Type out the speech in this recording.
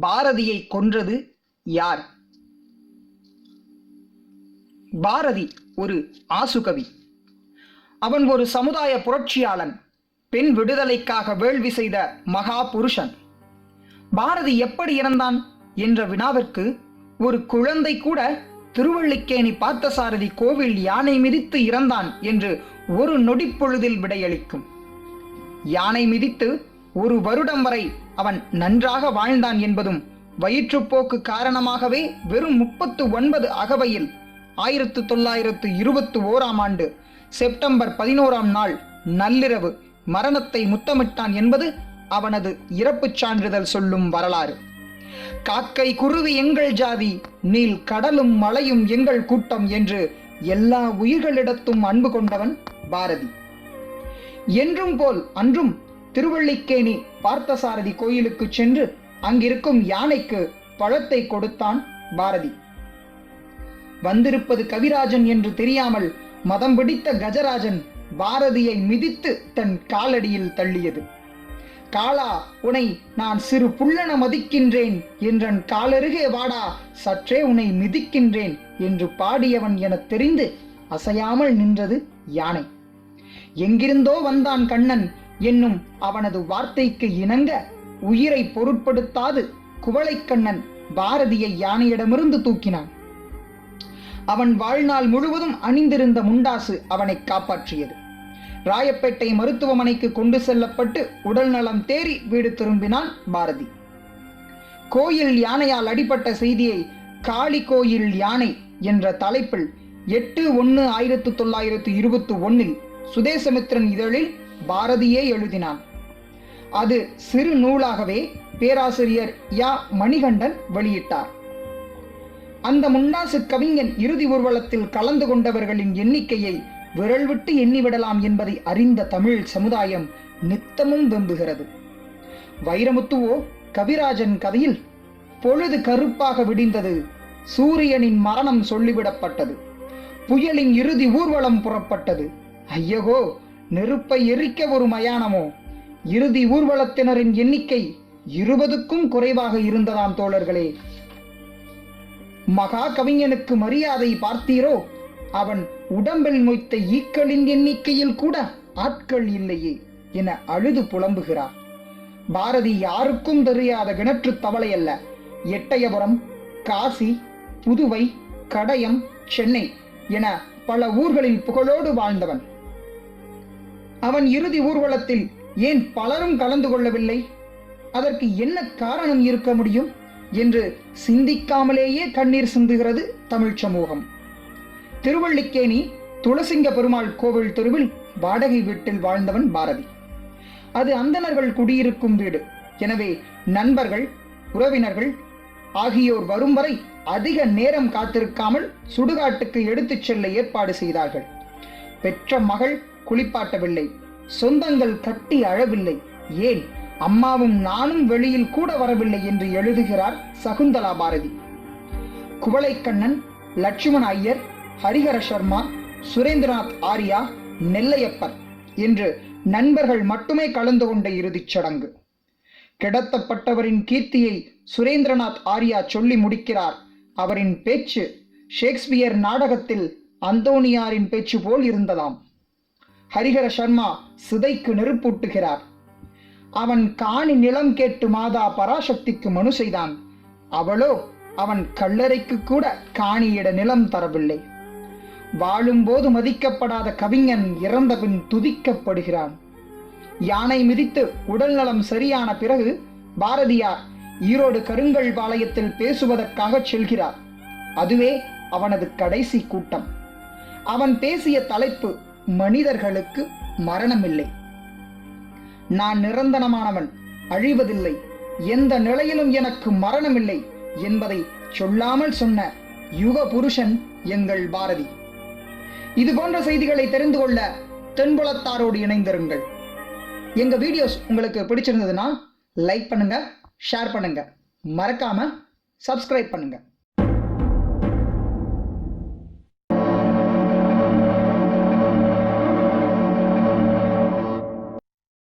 பாரதியை கொன்றது யார்? பாரதி ஒரு ஆசுகவி அவன் ஒரு சமுதாய புரட்சியாளன் பெண் விடுதலைக்காக வேள்வி செய்த மகா புருஷன் பாரதி எப்படி இறந்தான் என்ற வினாவிற்கு ஒரு குழந்தை கூட திருவள்ளிக்கேணி பார்த்தசாரதி கோவில் யானை மிதித்து இறந்தான் என்று ஒரு நொடிப்பொழுதில் விடையளிக்கும். யானை மிதித்து ஒரு வருடம் வரை அவன் நன்றாக வாழ்ந்தான் என்பதும் வயிற்றுப்போக்கு காரணமாகவே வெறும் முப்பத்து ஒன்பது அகவையில் ஆயிரத்து தொள்ளாயிரத்து இருபத்து ஓராம் ஆண்டு செப்டம்பர் பதினோராம் நாள் நள்ளிரவு மரணத்தை முத்தமிட்டான் என்பது அவனது இறப்புச் சான்றிதழ் சொல்லும் வரலாறு. காக்கை குருவி எங்கள் ஜாதி நீல் கடலும் மலையும் எங்கள் கூட்டம் என்று எல்லா உயிர்களிடத்தும் அன்பு கொண்டவன் பாரதி. என்றும் போல் அன்றும் திருவள்ளிக்கேணி பார்த்தசாரதி கோயிலுக்கு சென்று அங்கிருக்கும் யானைக்கு பழத்தை கொடுத்தான் பாரதி. வந்திருப்பது கவிராஜன் என்று தெரியாமல் மதம் பிடித்த கஜராஜன் பாரதியை மிதித்து தன் காலடியில் தள்ளியது. காளா உனை நான் சிறு புல்லன மதிக்கின்றேன். என்றன் காலருகே வாடா சற்றே உன்னை மிதிக்கின்றேன் என்று பாடியவன் எனத் தெரிந்து அசையாமல் நின்றது யானை. எங்கிருந்தோ வந்தான் கண்ணன் என்னும் அவனது வார்த்தைக்கு இணங்க உயிரை பொருட்படுத்தாது குவளைக்கண்ணன் பாரதியை யானையிடமிருந்து தூக்கினான். அவன் வாழ்நாள் முழுவதும் அணிந்திருந்த முண்டாசு அவனை காப்பாற்றியது. ராயப்பேட்டை மருத்துவமனைக்கு கொண்டு செல்லப்பட்டு உடல் நலம் தேறி வீடு திரும்பினான் பாரதி. கோயில் யானையால் அடிபட்ட செய்தியை காளி கோயில் யானை என்ற தலைப்பில் எட்டு ஒன்று ஆயிரத்து தொள்ளாயிரத்து இருபத்தி ஒன்னில் சுதேசமித்திரன் இதழில் பாரதியே எழுதினான். அது சிறு நூலாகவே பேராசிரியர் யா. மணிகண்டன் வெளியிட்டார். அந்த முன்னாசு கவிஞன் இறுதி ஊர்வலத்தில் கலந்து கொண்டவர்களின் எண்ணிக்கையை விரல் விட்டு எண்ணிவிடலாம் என்பதை அறிந்த தமிழ் சமுதாயம் நித்தமும் வெம்புகிறது வைரமுத்துவோ கவிராஜன் கதையில் பொழுது கருப்பாக விடிந்தது சூரியனின் மரணம் சொல்லிவிடப்பட்டது. புயலின் இறுதி ஊர்வலம் புறப்பட்டது. ஐயகோ நெருப்பை எரிக்க ஒரு மயானமோ? இறுதி ஊர்வலத்தினரின் எண்ணிக்கை இருபதுக்கும் குறைவாக இருந்ததாம் தோழர்களே. மகா கவிஞனுக்கு மரியாதை பார்த்தீரோ? அவன் உடம்பில் மொய்த்த ஈக்களின் எண்ணிக்கையில் கூட ஆட்கள் இல்லையே என அழுது புலம்புகிறார். பாரதி யாருக்கும் தெரியாத கிணற்று தவளை அல்ல. எட்டயபுரம் காசி புதுவை கடயம் சென்னை என பல ஊர்களில் புகழோடு வாழ்ந்தவன். அவன் இறுதி ஊர்வலத்தில் ஏன் பலரும் கலந்து கொள்ளவில்லை? அதற்கு என்ன காரணம் இருக்க முடியும்? என்று சிந்திக்காமலேயே கண்ணீர் சிந்துகிறது தமிழ் சமூகம். திருவள்ளிக்கேணி துளசிங்க பெருமாள் கோவில் தெருவில் வாடகை வீட்டில் வாழ்ந்தவன் பாரதி. அது அந்தணர்கள் குடியிருக்கும் வீடு. எனவே நண்பர்கள் உறவினர்கள் ஆகியோர் வரும் வரை அதிக நேரம் காத்திருக்காமல் சுடுகாட்டுக்கு எடுத்துச் செல்ல ஏற்பாடு செய்தார்கள். பெற்ற மகள் குளிப்பாட்டவில்லை. சொந்தங்கள் கட்டி அழவில்லை. ஏன்? அம்மாவும் நானும் வெளியில் கூட வரவில்லை என்று எழுதுகிறார் சகுந்தலா பாரதி. குவளைக்கண்ணன் லட்சுமண ஐயர் ஹரிஹர சர்மா சுரேந்திரநாத் ஆர்யா நெல்லையப்பர் என்று நண்பர்கள் மட்டுமே கலந்து கொண்ட இறுதிச் சடங்கு. கிடத்தப்பட்டவரின் கீர்த்தியை சுரேந்திரநாத் ஆர்யா சொல்லி முடிக்கிறார். அவரின் பேச்சு ஷேக்ஸ்பியர் நாடகத்தில் அந்தோனியாரின் பேச்சு போல் இருந்ததாம். ஹரிஹர சர்மா சிதைக்கு நெருப்பூட்டுகிறார். அவன் காணி நிலம் கேட்டு மாதா பராசக்திக்கு மனு செய்தான். அவளோ அவன் கல்லறைக்கு கூட காணியிட நிலம் தரவில்லை. வாழும்போது மதிக்கப்படாத கவிஞன் இறந்த பின் துதிக்கப்படுகிறான். யானை மிதித்து உடல் நலம் சரியான பிறகு பாரதியார் ஈரோடு கருங்கல் பாளையத்தில் பேசுவதற்காக செல்கிறார். அதுவே அவனது கடைசி கூட்டம். அவன் பேசிய தலைப்பு மனிதர்களுக்கு மரணமில்லை. நான் நிரந்தரமானவன் அழிவதில்லை. எந்த நிலையிலும் எனக்கு மரணமில்லை என்பதை சொல்லாமல் சொன்ன யுக புருஷன் எங்கள் பாரதி. இது போன்ற செய்திகளை தெரிந்து கொள்ள தென்புலத்தாரோடு இணைந்திருங்கள். எங்க வீடியோஸ் உங்களுக்கு பிடிச்சிருந்ததுன்னா லைக் பண்ணுங்க ஷேர் பண்ணுங்க. மறக்காம சப்ஸ்கிரைப் பண்ணுங்க.